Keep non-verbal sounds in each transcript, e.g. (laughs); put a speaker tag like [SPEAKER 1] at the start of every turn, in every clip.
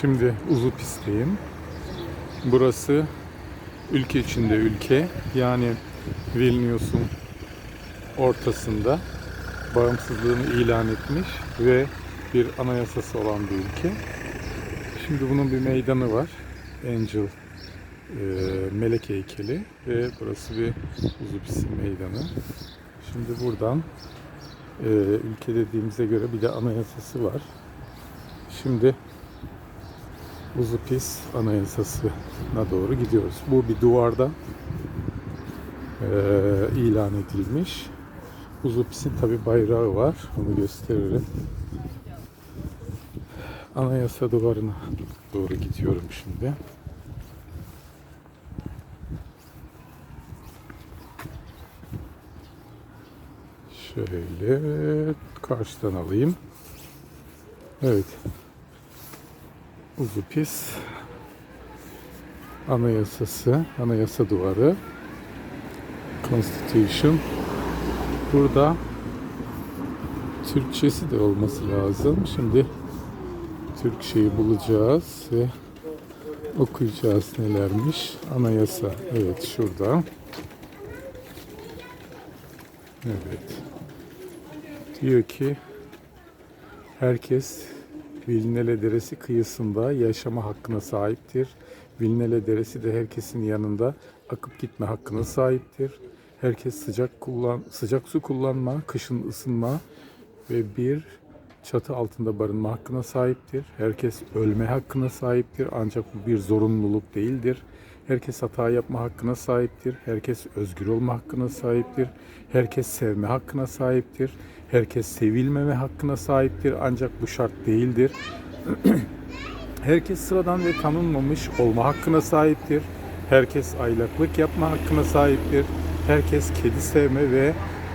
[SPEAKER 1] Şimdi Uzupist'teyim. Burası ülke içinde ülke. Yani Vilnius'un ortasında bağımsızlığını ilan etmiş ve bir anayasası olan bir ülke. Şimdi bunun bir meydanı var. Angel e, melek heykeli ve burası bir Uzupis meydanı. Şimdi buradan e, ülke dediğimize göre bir de anayasası var. Şimdi Uzupis Anayasası'na doğru gidiyoruz. Bu bir duvarda eee, ilan edilmiş. Uzupis'in tabi bayrağı var. Onu gösteririm. Anayasa duvarına doğru gidiyorum şimdi. Şöyle karşıdan alayım. Evet. Uzupis Anayasası, Anayasa Duvarı Constitution Burada Türkçesi de olması lazım. Şimdi Türkçeyi bulacağız ve okuyacağız nelermiş. Anayasa. Evet şurada. Evet. Diyor ki herkes Vilnele Deresi kıyısında yaşama hakkına sahiptir. Vilnele Deresi de herkesin yanında akıp gitme hakkına sahiptir. Herkes sıcak kullan sıcak su kullanma, kışın ısınma ve bir çatı altında barınma hakkına sahiptir. Herkes ölme hakkına sahiptir ancak bu bir zorunluluk değildir. Herkes hata yapma hakkına sahiptir. Herkes özgür olma hakkına sahiptir. Herkes sevme hakkına sahiptir. Herkes sevilmeme hakkına sahiptir ancak bu şart değildir. (clears throat) Herkes sıradan ve tanınmamış olma hakkına sahiptir. Herkes aylaklık yapma hakkına sahiptir. Herkes kedi sevme ve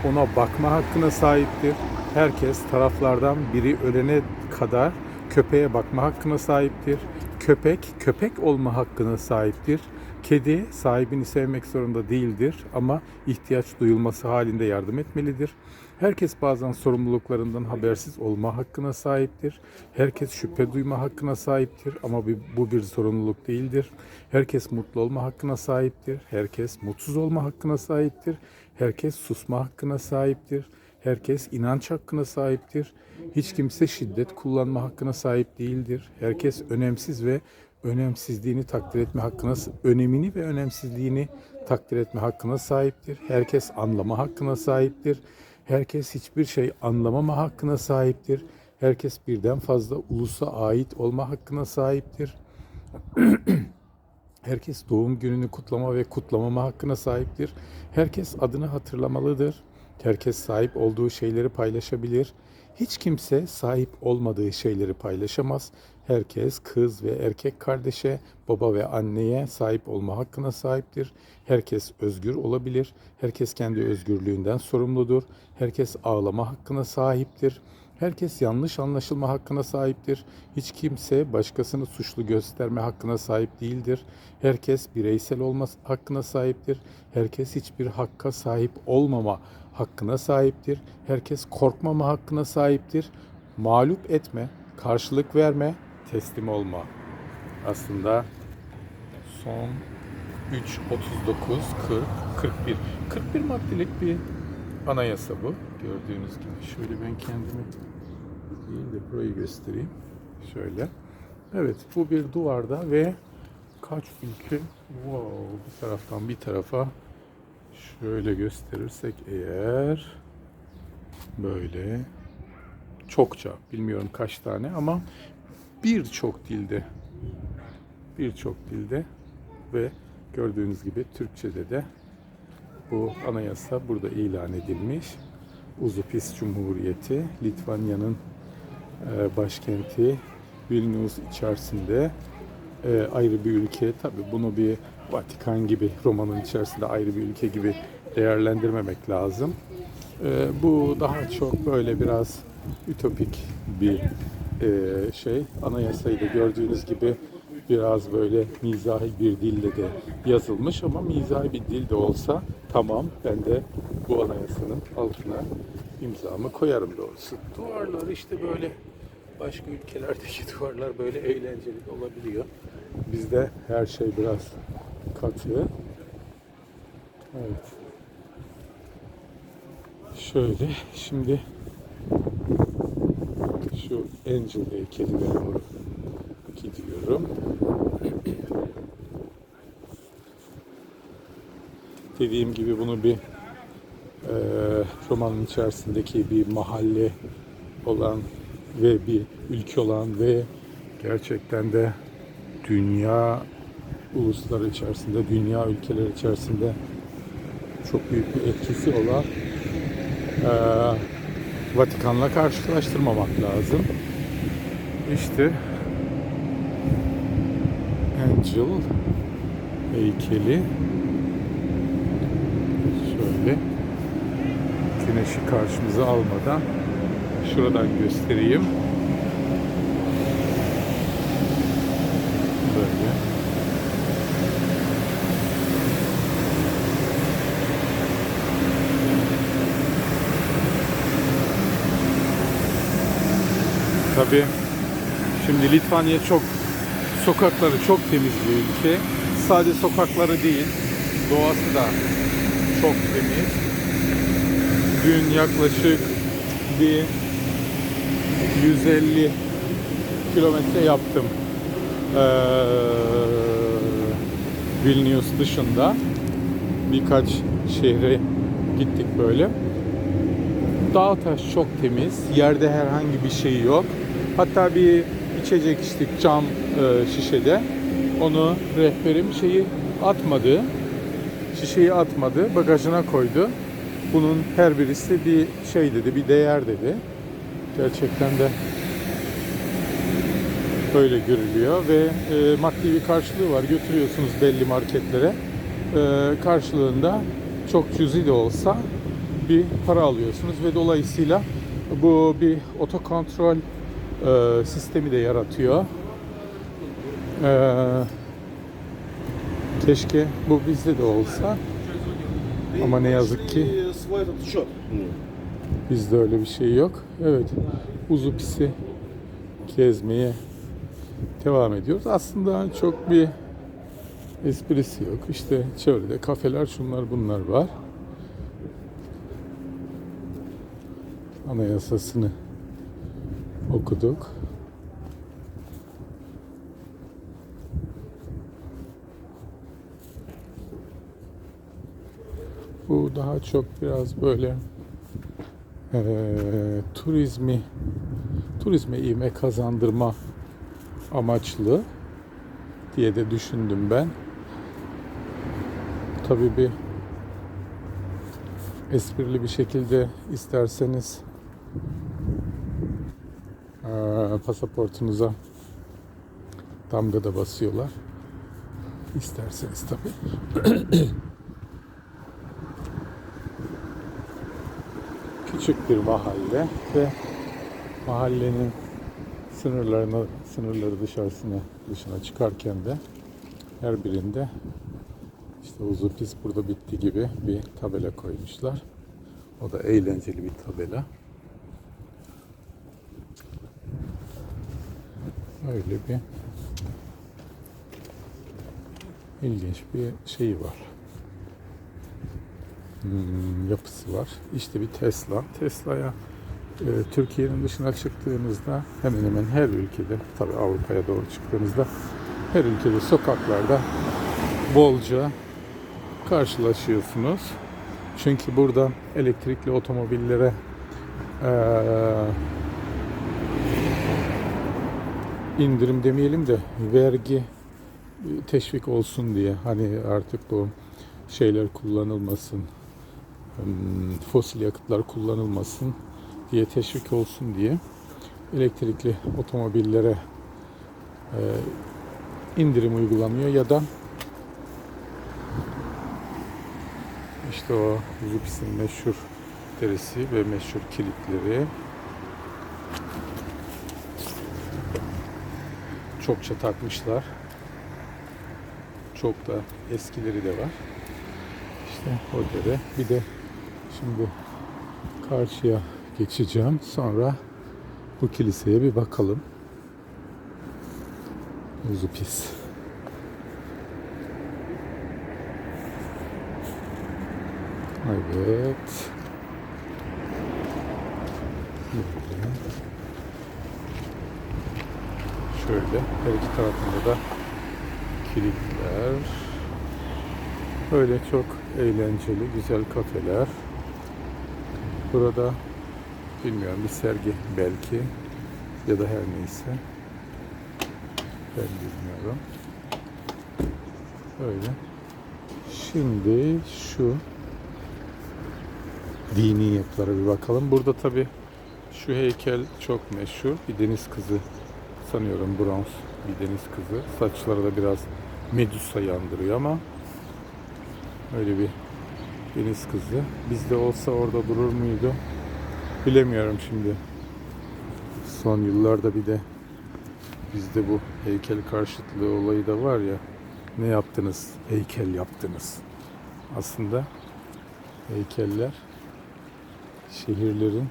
[SPEAKER 1] ona bakma hakkına sahiptir. Herkes taraflardan biri ölene kadar köpeğe bakma hakkına sahiptir. Köpek köpek olma hakkına sahiptir. Kedi sahibini sevmek zorunda değildir ama ihtiyaç duyulması halinde yardım etmelidir. Herkes bazen sorumluluklarından habersiz olma hakkına sahiptir. Herkes şüphe duyma hakkına sahiptir ama bu bir sorumluluk değildir. Herkes mutlu olma hakkına sahiptir. Herkes mutsuz olma hakkına sahiptir. Herkes susma hakkına sahiptir. Herkes inanç hakkına sahiptir. Hiç kimse şiddet kullanma hakkına sahip değildir. Herkes önemsiz ve önemsizliğini takdir etme hakkına, önemini ve önemsizliğini takdir etme hakkına sahiptir. Herkes anlama hakkına sahiptir. Herkes hiçbir şey anlamama hakkına sahiptir. Herkes birden fazla ulusa ait olma hakkına sahiptir. (clears throat) Herkes doğum gününü kutlama ve kutlamama hakkına sahiptir. Herkes adını hatırlamalıdır. Herkes sahip olduğu şeyleri paylaşabilir. Hiç kimse sahip olmadığı şeyleri paylaşamaz. Herkes kız ve erkek kardeşe, baba ve anneye sahip olma hakkına sahiptir. Herkes özgür olabilir. Herkes kendi özgürlüğünden sorumludur. Herkes ağlama hakkına sahiptir. Herkes yanlış anlaşılma hakkına sahiptir. Hiç kimse başkasını suçlu gösterme hakkına sahip değildir. Herkes bireysel olma hakkına sahiptir. Herkes hiçbir hakka sahip olmama hakkına sahiptir. Herkes korkmama hakkına sahiptir. Mağlup etme, karşılık verme, teslim olma. Aslında son 3, 39, 40, 41. 41 maddelik bir anayasa bu. Gördüğünüz gibi. Şöyle ben kendimi değil de burayı göstereyim. Şöyle. Evet bu bir duvarda ve kaç ülke wow, bir taraftan bir tarafa şöyle gösterirsek eğer böyle çokça bilmiyorum kaç tane ama birçok dilde birçok dilde ve gördüğünüz gibi Türkçe'de de bu anayasa burada ilan edilmiş. Uzupis Cumhuriyeti, Litvanya'nın e, başkenti Vilnius içerisinde e, ayrı bir ülke. Tabi bunu bir Vatikan gibi Roma'nın içerisinde ayrı bir ülke gibi değerlendirmemek lazım. E, bu daha çok böyle biraz ütopik bir e, şey. Anayasayı da gördüğünüz gibi biraz böyle mizahi bir dille de yazılmış ama mizahi bir dil de olsa tamam ben de bu anayasanın altına imzamı koyarım doğrusu. Duvarlar işte böyle başka ülkelerdeki (laughs) duvarlar böyle eğlenceli olabiliyor. Bizde her şey biraz katı. Evet. Şöyle şimdi şu Angel heykeline doğru gidiyorum. Dediğim gibi bunu bir eee romanın içerisindeki bir mahalle olan ve bir ülke olan ve gerçekten de dünya ulusları içerisinde, dünya ülkeleri içerisinde çok büyük bir etkisi olan eee, Vatikan'la karşılaştırmamak lazım. İşte Angel heykeli şöyle güneşi karşımıza almadan şuradan göstereyim. Böyle. Tabii şimdi Litvanya çok sokakları çok temiz bir ülke. Sadece sokakları değil, doğası da çok temiz. Dün yaklaşık bir 150 kilometre yaptım. Ee, Vilnius dışında birkaç şehre gittik böyle. Dağ taş çok temiz. Yerde herhangi bir şey yok. Hatta bir içecek içtik cam e, şişede. Onu rehberim şeyi atmadı. Şişeyi atmadı. Bagajına koydu. Bunun her birisi bir şey dedi, bir değer dedi. Gerçekten de böyle görülüyor ve e, maddi bir karşılığı var. Götürüyorsunuz belli marketlere. E, karşılığında çok cüzi de olsa bir para alıyorsunuz ve dolayısıyla bu bir otokontrol e, sistemi de yaratıyor. E, keşke bu bizde de olsa. Ama ne yazık ki bizde öyle bir şey yok. Evet, Uzupis'i gezmeye devam ediyoruz. Aslında çok bir esprisi yok. İşte çevrede kafeler şunlar bunlar var. Anayasasını okuduk. Bu daha çok biraz böyle eee, turizmi turizme ivme kazandırma amaçlı diye de düşündüm ben. Tabii bir esprili bir şekilde isterseniz pasaportunuza damga da basıyorlar. İsterseniz tabii. (clears throat) Küçük bir mahalle ve mahallenin sınırlarını sınırları dışarısına dışına çıkarken de her birinde işte uzu pis burada bitti gibi bir tabela koymuşlar. O da eğlenceli bir tabela. Öyle bir ilginç bir şeyi var. Hmm, yapısı var. İşte bir Tesla. Tesla'ya e, Türkiye'nin dışına çıktığınızda hemen hemen her ülkede, tabii Avrupa'ya doğru çıktığınızda her ülkede sokaklarda bolca karşılaşıyorsunuz. Çünkü burada elektrikli otomobillere eee, indirim demeyelim de vergi e, teşvik olsun diye. Hani artık bu şeyler kullanılmasın fosil yakıtlar kullanılmasın diye teşvik olsun diye elektrikli otomobillere e, indirim uygulanıyor ya da işte o Lips'in meşhur derisi ve meşhur kilitleri çokça takmışlar. Çok da eskileri de var. İşte o dere. Bir de şimdi karşıya geçeceğim. Sonra Bu kiliseye bir bakalım. Uzu pis. Evet. Böyle. Şöyle her iki tarafında da kilitler. Böyle çok eğlenceli, güzel kafeler. Burada bilmiyorum bir sergi belki ya da her neyse. Ben bilmiyorum. Öyle. Şimdi şu dini yapılara bir bakalım. Burada tabi şu heykel çok meşhur. Bir deniz kızı sanıyorum bronz bir deniz kızı. Saçları da biraz Medusa'yı andırıyor ama öyle bir deniz kızı. Bizde olsa orada durur muydu? Bilemiyorum şimdi. Son yıllarda bir de bizde bu heykel karşıtlığı olayı da var ya. Ne yaptınız? Heykel yaptınız. Aslında heykeller şehirlerin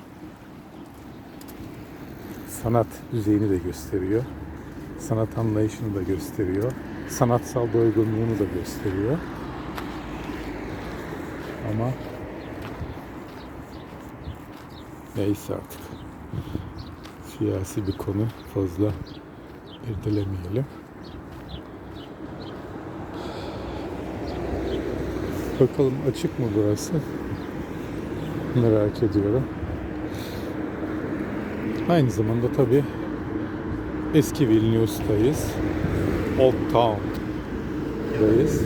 [SPEAKER 1] sanat düzeyini de gösteriyor. Sanat anlayışını da gösteriyor. Sanatsal doygunluğunu da gösteriyor. Ama neyse artık. Siyasi bir konu fazla irdelemeyelim. Bakalım açık mı burası? Merak ediyorum. Aynı zamanda tabii eski Vilnius'tayız. Old Town'dayız.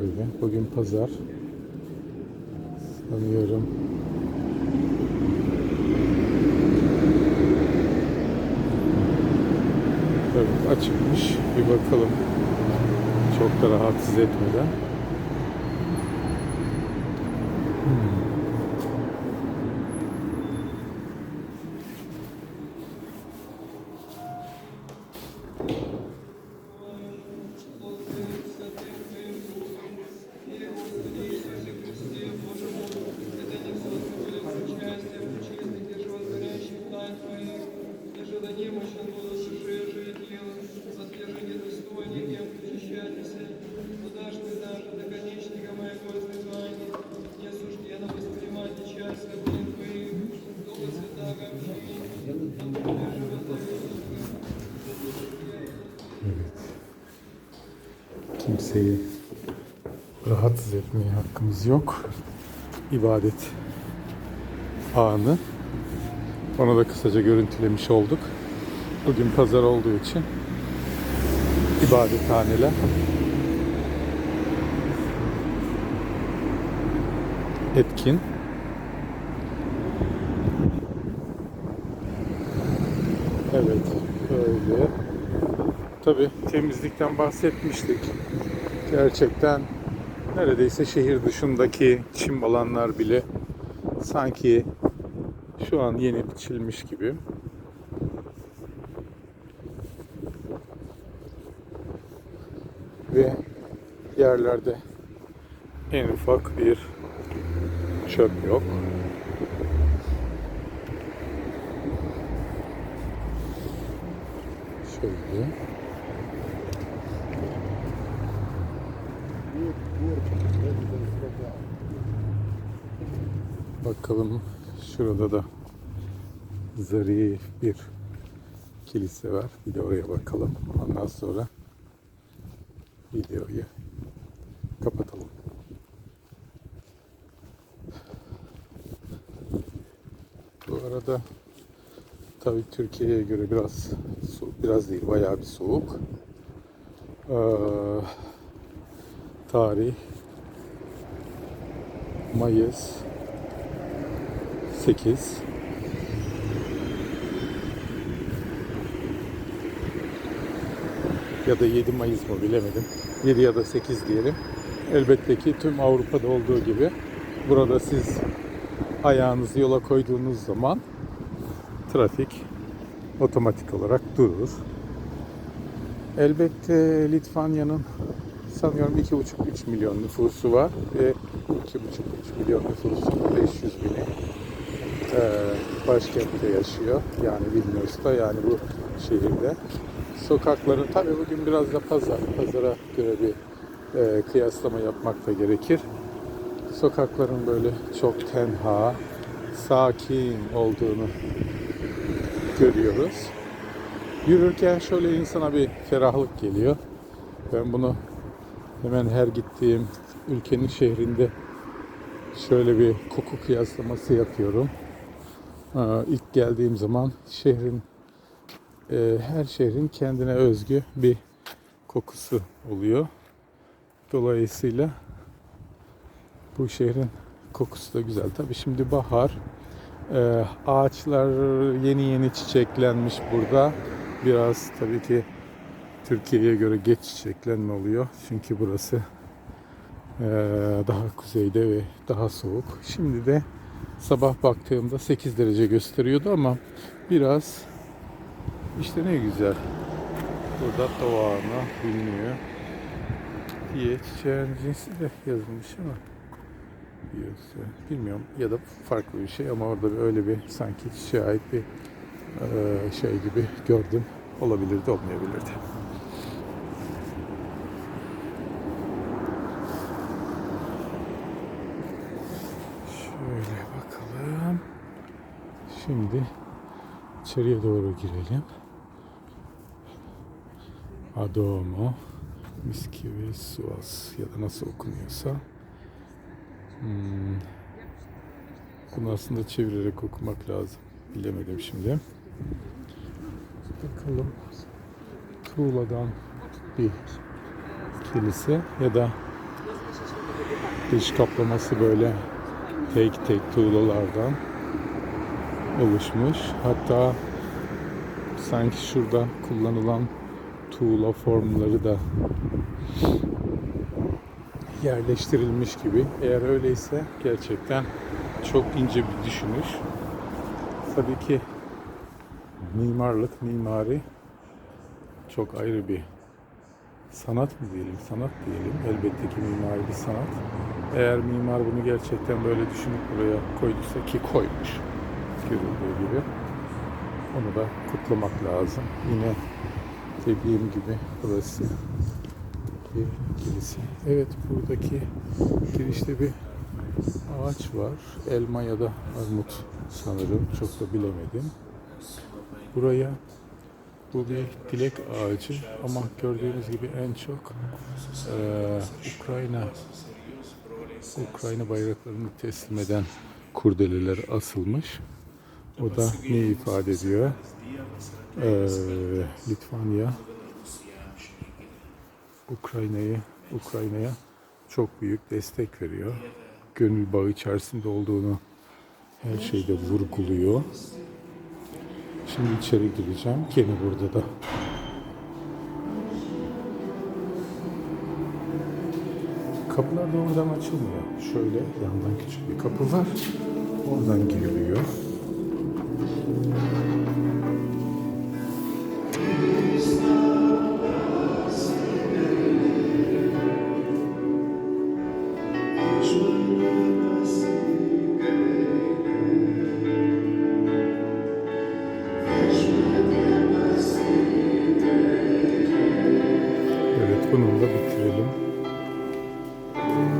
[SPEAKER 1] Böyle. Bugün pazar. Sanıyorum. Evet açıkmış. Bir bakalım. Çok da rahatsız etmeden. Hmm. Kimseyi rahatsız etmeye hakkımız yok. İbadet anı. Onu da kısaca görüntülemiş olduk. Bugün pazar olduğu için ibadethaneler etkin. Evet, böyle. Tabii temizlikten bahsetmiştik. Gerçekten neredeyse şehir dışındaki çim alanlar bile sanki şu an yeni biçilmiş gibi. Ve yerlerde en ufak bir çöp yok. Şöyle. Bakalım şurada da zarif bir kilise var. Bir de oraya bakalım. Ondan sonra videoyu kapatalım. Bu arada tabii Türkiye'ye göre biraz soğuk, biraz değil bayağı bir soğuk. Ee, tarih Mayıs 8 ya da 7 Mayıs mı bilemedim. 7 ya da 8 diyelim. Elbette ki tüm Avrupa'da olduğu gibi burada siz ayağınızı yola koyduğunuz zaman trafik otomatik olarak durur. Elbette Litvanya'nın sanıyorum 2,5-3 milyon nüfusu var ve 2,5-3 milyon nüfusun 500 bini eee, başkentte yaşıyor. Yani Vilnius'ta yani bu şehirde. Sokakların tabii bugün biraz da pazar. Pazara göre bir eee, kıyaslama yapmak da gerekir. Sokakların böyle çok tenha, sakin olduğunu görüyoruz. Yürürken şöyle insana bir ferahlık geliyor. Ben bunu hemen her gittiğim ülkenin şehrinde şöyle bir koku kıyaslaması yapıyorum. Aa, İlk geldiğim zaman şehrin e, her şehrin kendine özgü bir kokusu oluyor. Dolayısıyla bu şehrin kokusu da güzel. Tabii şimdi bahar. Ee, ağaçlar yeni yeni çiçeklenmiş burada. Biraz tabii ki Türkiye'ye göre geç çiçeklenme oluyor. Çünkü burası daha kuzeyde ve daha soğuk. Şimdi de sabah baktığımda 8 derece gösteriyordu ama biraz işte ne güzel. Burada doğanı bilmiyor diye çiçeğin cinsi de yazılmış ama Yoksa bilmiyorum ya da farklı bir şey ama orada bir öyle bir sanki çiçeğe ait bir eee, şey gibi gördüm. Olabilirdi olmayabilirdi. Şöyle bakalım. Şimdi içeriye doğru girelim. Adomo, Miskivi, Suas ya da nasıl okunuyorsa. Hmm. Bunu aslında çevirerek okumak lazım. Bilemedim şimdi. Bakalım. Tuğladan bir kilise ya da dış kaplaması böyle tek tek tuğlalardan oluşmuş. Hatta sanki şurada kullanılan tuğla formları da yerleştirilmiş gibi. Eğer öyleyse gerçekten çok ince bir düşünüş. Tabii ki mimarlık, mimari çok ayrı bir sanat mı diyelim, sanat diyelim. Elbette ki mimari bir sanat. Eğer mimar bunu gerçekten böyle düşünüp buraya koyduysa ki koymuş görüldüğü gibi. Onu da kutlamak lazım. Yine dediğim gibi burası bir kilise. Evet buradaki girişte bir ağaç var. Elma ya da armut sanırım. Çok da bilemedim. Buraya bu bir dilek ağacı ama gördüğünüz gibi en çok eee, Ukrayna Ukrayna bayraklarını teslim eden kurdeleler asılmış. O da ne ifade ediyor? Eee Litvanya Ukrayna'yı Ukrayna'ya çok büyük destek veriyor. Gönül bağı içerisinde olduğunu her şeyde vurguluyor. Şimdi içeri gireceğim. Gene burada da Kapılar da oradan açılmıyor. Şöyle yandan küçük bir kapı var. Oradan giriliyor.